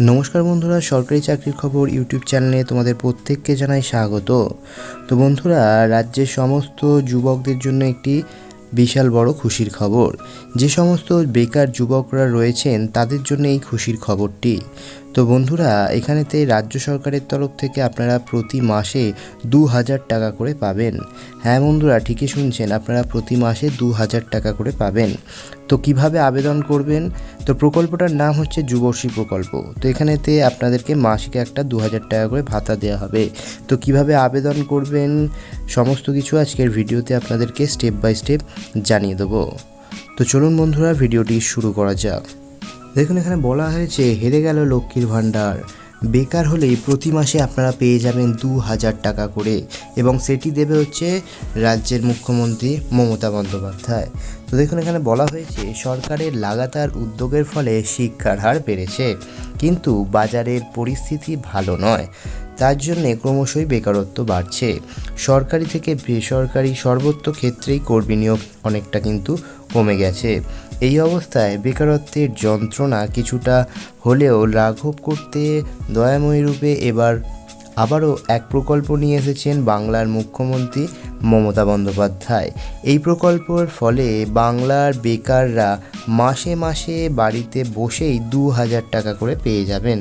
নমস্কার বন্ধুরা, সরকারি চাকরির খবর ইউটিউব চ্যানেলে তোমাদের প্রত্যেককে জানাই স্বাগত। তো বন্ধুরা, রাজ্যের সমস্ত যুবকদের জন্য একটি বিশাল বড় খুশির খবর। যে সমস্ত বেকার যুবকরা রয়েছেন, তাদের জন্য এই খুশির খবরটি। তো বন্ধুরা, এখানেতে রাজ্য সরকারের তরফ থেকে আপনারা প্রতি মাসে দু হাজার টাকা করে পাবেন। হ্যাঁ বন্ধুরা, ঠিকই শুনছেন, আপনারা প্রতি মাসে দু হাজার টাকা করে পাবেন। তো কীভাবে আবেদন করবেন? তো প্রকল্পটার নাম হচ্ছে যুবশ্রী প্রকল্প। তো এখানেতে আপনাদেরকে মাসিক একটা দু হাজার টাকা করে ভাতা দেওয়া হবে। তো কীভাবে আবেদন করবেন? সমস্ত কিছু আজকের ভিডিওতে আপনাদেরকে স্টেপ বাই স্টেপ জানিয়ে দেবো। তো চলুন বন্ধুরা, ভিডিওটি শুরু করা যাক। দেখুন, এখানে বলা হয়েছে, হেরে গেল লক্ষ্মীর ভাণ্ডার। বেকার হলেই প্রতি মাসে আপনারা পেয়ে যাবেন দু হাজার টাকা করে এবং সেটি দেবে হচ্ছে রাজ্যের মুখ্যমন্ত্রী মমতা বন্দ্যোপাধ্যায়। তো দেখুন, এখানে বলা হয়েছে, সরকারের লাগাতার উদ্যোগের ফলে শিক্ষার হার বেড়েছে। কিন্তু বাজারের পরিস্থিতি ভালো নয়। তার জন্যে ক্রমশই বেকারত্ব বাড়ছে। সরকারি থেকে বেসরকারি সর্বত্র ক্ষেত্রেই কর্মী নিয়োগ অনেকটা কিন্তু কমে গেছে। এই অবস্থায় বেকারত্বের যন্ত্রণা কিছুটা হলেও লাঘব করতে দয়াময়ী রূপে এবার আবারও এক প্রকল্প নিয়ে এসেছেন বাংলার মুখ্যমন্ত্রী মমতা বন্দ্যোপাধ্যায়। এই প্রকল্পের ফলে বাংলার বেকাররা মাসে মাসে বাড়িতে বসেই দু হাজার টাকা করে পেয়ে যাবেন।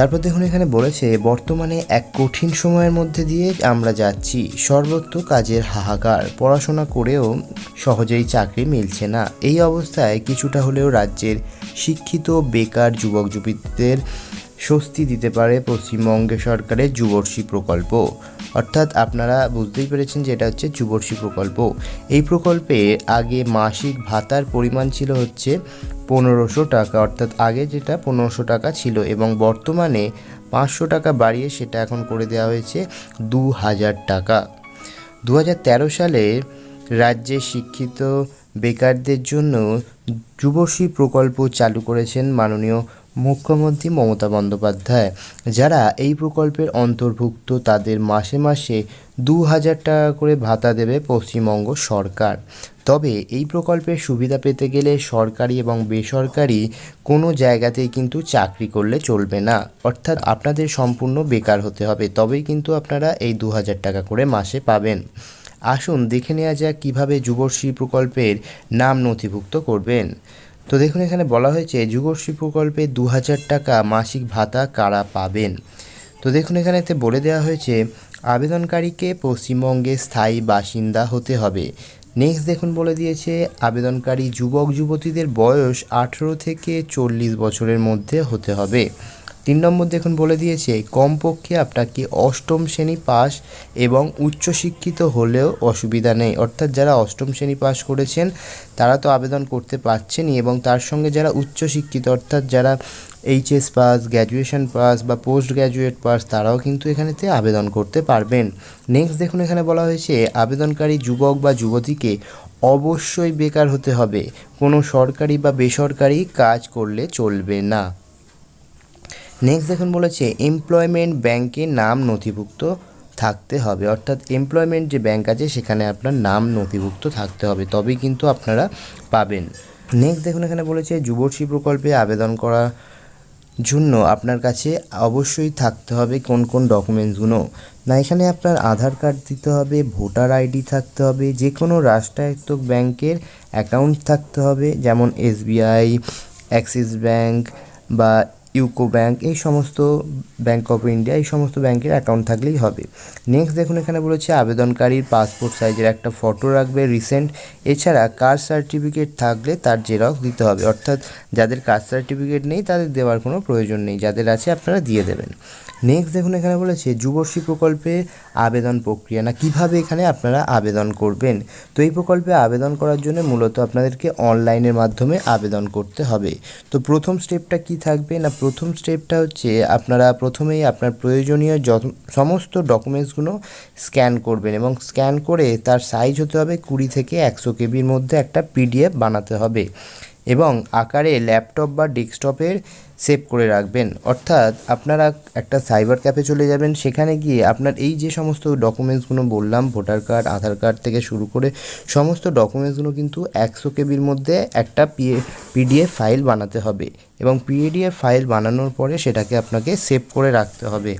তারপর দেখুন এখানে বলেছে, বর্তমানে এক কঠিন সময়ের মধ্যে দিয়ে আমরা যাচ্ছি। সর্বত্র কাজের হাহাকার। পড়াশোনা করেও সহজেই চাকরি মিলছে না। এই অবস্থায় কিছুটা হলেও রাজ্যের শিক্ষিত বেকার যুবক যুবতীদের স্বস্তি দিতে পারে পশ্চিমবঙ্গ সরকারের যুবশ্রী প্রকল্প। অর্থাৎ আপনারা বুঝতেই পেরেছেন যে এটা হচ্ছে যুবশ্রী প্রকল্প। এই প্রকল্পে আগে মাসিক ভাতার পরিমাণ ছিল হচ্ছে পনেরোশো টাকা, অর্থাৎ আগে যেটা পনেরোশো টাকা ছিল এবং বর্তমানে পাঁচশো টাকা বাড়িয়ে সেটা এখন করে দেওয়া হয়েছে দু হাজার টাকা। দু হাজার তেরো সালে রাজ্যে শিক্ষিত বেকারদের জন্য যুবশ্রী প্রকল্প চালু করেছেন মাননীয় মুখ্যমন্ত্রী মমতা বন্দ্যোপাধ্যায়, যারা এই প্রকল্পের অন্তর্ভুক্ত তাদের মাসে মাসে দু হাজার টাকা করে ভাতা দেবে পশ্চিমবঙ্গ সরকার। তবে এই প্রকল্পের সুবিধা পেতে গেলে সরকারি এবং বেসরকারি কোনো জায়গাতেই কিন্তু চাকরি করলে চলবে না। অর্থাৎ আপনাদের সম্পূর্ণ বেকার হতে হবে, তবেই কিন্তু আপনারা এই দু হাজার টাকা করে মাসে পাবেন। আসুন দেখে নেওয়া যাক কীভাবে যুবশ্রী প্রকল্পের নাম নথিভুক্ত করবেন। তো দেখুন, এখানে বলা হয়েছে যুবশ্রী প্রকল্পে দু হাজার টাকা মাসিক ভাতা কারা পাবেন? তো দেখুন, এখানে এতে বলে দেওয়া হয়েছে, আবেদনকারীকে পশ্চিমবঙ্গে স্থায়ী বাসিন্দা হতে হবে। নেক্সট দেখুন, বলে দিয়েছে, আবেদনকারী যুবক যুবতীদের বয়স আঠেরো থেকে চল্লিশ বছরের মধ্যে হতে হবে। তিন নম্বর দেখুন বলে দিয়েছে, কমপক্ষে আপনাকে অষ্টম শ্রেণি পাস এবং উচ্চশিক্ষিত হলেও অসুবিধা নেই। অর্থাৎ যারা অষ্টম শ্রেণি পাস করেছেন, তারা তো আবেদন করতে পারছেনই এবং তার সঙ্গে যারা উচ্চশিক্ষিত, অর্থাৎ যারা এইচএস পাস, গ্র্যাজুয়েশন পাস বা পোস্ট গ্র্যাজুয়েট পাস, তারাও কিন্তু এখানেতে আবেদন করতে পারবেন। নেক্সট দেখুন এখানে বলা হয়েছে, আবেদনকারী যুবক বা যুবতীকে অবশ্যই বেকার হতে হবে। কোনো সরকারি বা বেসরকারি কাজ করলে চলবে না। নেক্সট দেখুন বলেছে এমপ্লয়মেন্ট ব্যাংকে নাম নথিভুক্ত থাকতে হবে। অর্থাৎ এমপ্লয়মেন্ট যে ব্যাংক আছে, সেখানে আপনার নাম নথিভুক্ত থাকতে হবে। তবেই কিন্তু আপনারা পাবেন। নেক্সট দেখুন এখানে বলেছে, যুবশ্রী প্রকল্পে আবেদন করা জন্য আপনার কাছে অবশ্যই থাকতে হবে কোন কোন ডকুমেন্টসগুলো। না, এখানে আপনার আধার কার্ড দিতে হবে, ভোটার আইডি থাকতে হবে যে কোনো রাষ্ট্রায়ত্ত ব্যাংকের অ্যাকাউন্ট থাকতে হবে, যেমন এসবিআই, অ্যাক্সিস ব্যাংক বা ইউকো ব্যাংক, এই সমস্ত ব্যাংক অফ ইন্ডিয়া, এই সমস্ত ব্যাংকের অ্যাকাউন্ট থাকলেই হবে। নেক্সট দেখুন এখানে বলেছে আবেদনকারীর পাসপোর্ট সাইজের একটা ফটো রাখবে রিসেন্ট এছাড়া কাস্ট সার্টিফিকেট থাকলে তার জেরক্স দিতে হবে। অর্থাৎ যাদের কাস্ট সার্টিফিকেট নেই, তাদের দেওয়ার কোনো প্রয়োজন নেই। যাদের আছে, আপনারা দিয়ে দেবেন। নেক্সট দেখুন এখানে বলেছে, যুবশ্রী প্রকল্পে আবেদন প্রক্রিয়া। না, কীভাবে এখানে আপনারা আবেদন করবেন? তো এই প্রকল্পে আবেদন করার জন্য মূলত আপনাদেরকে অনলাইনের মাধ্যমে আবেদন করতে হবে। তো প্রথম স্টেপটা কি থাকবে? না, প্রথম স্টেপটা হচ্ছে আপনারা প্রথমেই আপনার প্রয়োজনীয় সমস্ত ডকুমেন্টসগুলো স্ক্যান করবেন এবং স্ক্যান করে তার সাইজ হতে হবে কুড়ি থেকে একশো কেবির মধ্যে একটা পিডিএফ বানাতে হবে। এবং আকারে ল্যাপটপ বা ডেস্কটপের সেভ করে রাখবেন। অর্থাৎ আপনারা একটা সাইবার ক্যাফে চলে যাবেন, সেখানে গিয়ে আপনার এই যে সমস্ত ডকুমেন্টসগুলো বললাম ভোটার কার্ড আধার কার্ড থেকে শুরু করে সমস্ত ডকুমেন্টসগুলো কিন্তু একশো কেবির মধ্যে একটা পিডিএফ ফাইল বানাতে হবে। এবং পিডিএফ ফাইল বানানোর পরে সেটাকে আপনাকে সেভ করে রাখতে হবে।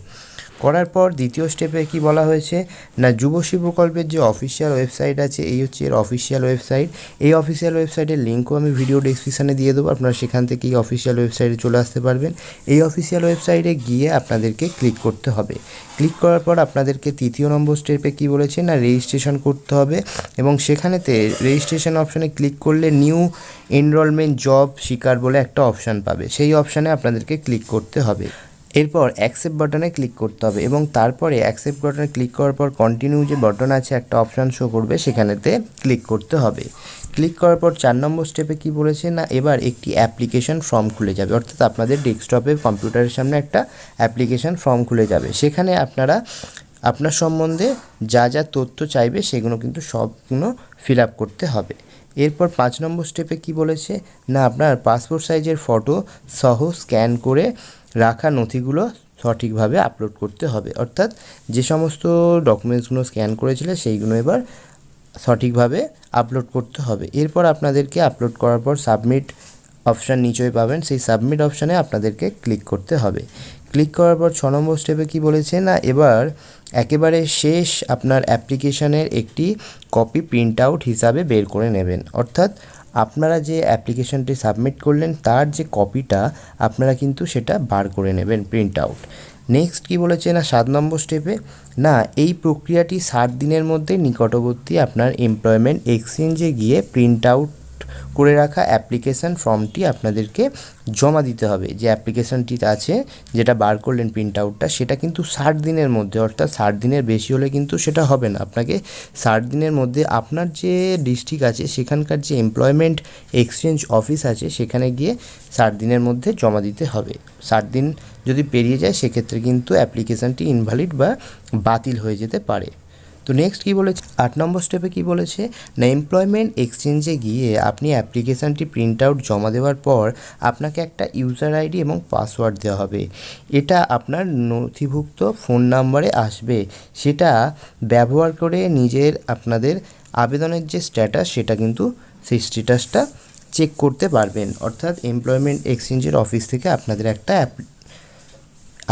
করার পর দ্বিতীয় স্টেপে কি বলা হয়েছে? না যুবশ্রী প্রকল্পের যে অফিসিয়াল ওয়েবসাইট আছে, এই হচ্ছে এর অফিসিয়াল ওয়েবসাইট এই অফিসিয়াল ওয়েবসাইটের লিঙ্কও আমি ভিডিও ডেসক্রিপশানে দিয়ে দেবো, আপনারা সেখান থেকে এই অফিসিয়াল ওয়েবসাইটে চলে আসতে পারবেন। এই অফিসিয়াল ওয়েবসাইটে গিয়ে আপনাদেরকে ক্লিক করতে হবে। ক্লিক করার পর আপনাদেরকে তৃতীয় নম্বর স্টেপে কি বলেছে? না রেজিস্ট্রেশন করতে হবে এবং সেখানেতে রেজিস্ট্রেশন অপশানে ক্লিক করলে নিউ এনরোলমেন্ট জব শিকার বলে একটা অপশান পাবে। সেই অপশানে আপনাদেরকে ক্লিক করতে হবে। এরপর অ্যাকসেপ্ট বাটনে ক্লিক করতে হবে এবং তারপরে অ্যাকসেপ্ট বাটনে ক্লিক করার পর কন্টিনিউ যে বাটন আছে একটা অপশান শো করবে, সেখানেতে ক্লিক করতে হবে। ক্লিক করার পর চার নম্বর স্টেপে কি বলেছে না, এবার একটি অ্যাপ্লিকেশন ফর্ম খুলে যাবে। অর্থাৎ আপনাদের ডেস্কটপে কম্পিউটারের সামনে একটা অ্যাপ্লিকেশন ফর্ম খুলে যাবে। সেখানে আপনারা, আপনার সম্বন্ধে যা যা তথ্য চাইবে, সেগুলো কিন্তু সবগুলো ফিল আপ করতে হবে। এরপর পাঁচ নম্বর স্টেপে কি বলেছে না, আপনার পাসপোর্ট সাইজের ফটো সহ স্ক্যান করে রাখা নথিগুলো সঠিকভাবে আপলোড করতে হবে। অর্থাৎ যে সমস্ত ডকুমেন্টসগুলো স্ক্যান করেছিলে সেইগুলো এবার সঠিকভাবে আপলোড করতে হবে। এরপর আপনাদেরকে আপলোড করার পর সাবমিট অপশান নিচয় পাবেন। সেই সাবমিট অপশানে আপনাদেরকে ক্লিক করতে হবে। ক্লিক করার পর ছ নম্বর স্টেপে কি বলেছে না, এবার একেবারে শেষ আপনার অ্যাপ্লিকেশনের একটি কপি প্রিন্ট আউট হিসাবে বের করে নেবেন। অর্থাৎ আপনারা যে অ্যাপ্লিকেশনটি সাবমিট করলেন, তার যে কপিটা, আপনারা কিন্তু সেটা বার করে নেবেন, প্রিন্ট আউট। নেক্সট কী বলেছে না সাত নম্বর স্টেপে না, এই প্রক্রিয়াটি ষাট দিনের মধ্যে নিকটবর্তী আপনার এমপ্লয়মেন্ট এক্সচেঞ্জে গিয়ে প্রিন্ট আউট করে রাখা অ্যাপ্লিকেশান ফর্মটি আপনাদেরকে জমা দিতে হবে। যে অ্যাপ্লিকেশানটি আছে, যেটা বার করলেন প্রিন্ট আউটটা সেটা কিন্তু ষাট দিনের মধ্যে, অর্থাৎ ষাট দিনের বেশি হলে কিন্তু সেটা হবে না। আপনাকে ষাট দিনের মধ্যে আপনার যে ডিস্ট্রিক্ট আছে, সেখানকার যে এমপ্লয়মেন্ট এক্সচেঞ্জ অফিস আছে, সেখানে গিয়ে ষাট দিনের মধ্যে জমা দিতে হবে। ষাট দিন যদি পেরিয়ে যায়, সেক্ষেত্রে কিন্তু অ্যাপ্লিকেশানটি ইনভ্যালিড বা বাতিল হয়ে যেতে পারে। তো নেক্সট কী বলেছে? আট নম্বর স্টেপে কী বলেছে? না এমপ্লয়মেন্ট এক্সচেঞ্জে গিয়ে আপনি অ্যাপ্লিকেশানটি প্রিন্ট আউট জমা দেওয়ার পর আপনাকে একটা ইউজার আইডি এবং পাসওয়ার্ড দেওয়া হবে। এটা আপনার নথিভুক্ত ফোন নাম্বারে আসবে। সেটা ব্যবহার করে নিজের আপনাদের আবেদনের যে স্ট্যাটাস সেটা কিন্তু সেই স্ট্যাটাসটা চেক করতে পারবেন। অর্থাৎ এমপ্লয়মেন্ট এক্সচেঞ্জের অফিস থেকে আপনাদের একটা অ্যাপ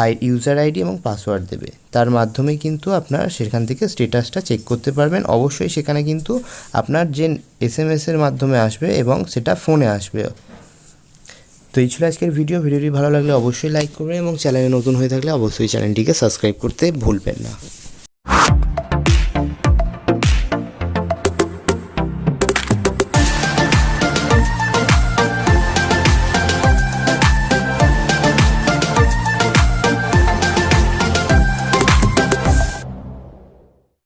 আই ইউজার আইডি এবং পাসওয়ার্ড দেবে। তার মাধ্যমে কিন্তু আপনার সেখান থেকে স্টেটাসটা চেক করতে পারবেন। অবশ্যই সেখানে কিন্তু আপনার যে এস এম এসের মাধ্যমে আসবে এবং সেটা ফোনে আসবে। তো এই ছিল আজকের ভিডিও ভিডিওটি ভালো লাগলে অবশ্যই লাইক করবেন এবং চ্যানেলে নতুন হয়ে থাকলে অবশ্যই চ্যানেলটিকে সাবস্ক্রাইব করতে ভুলবেন না।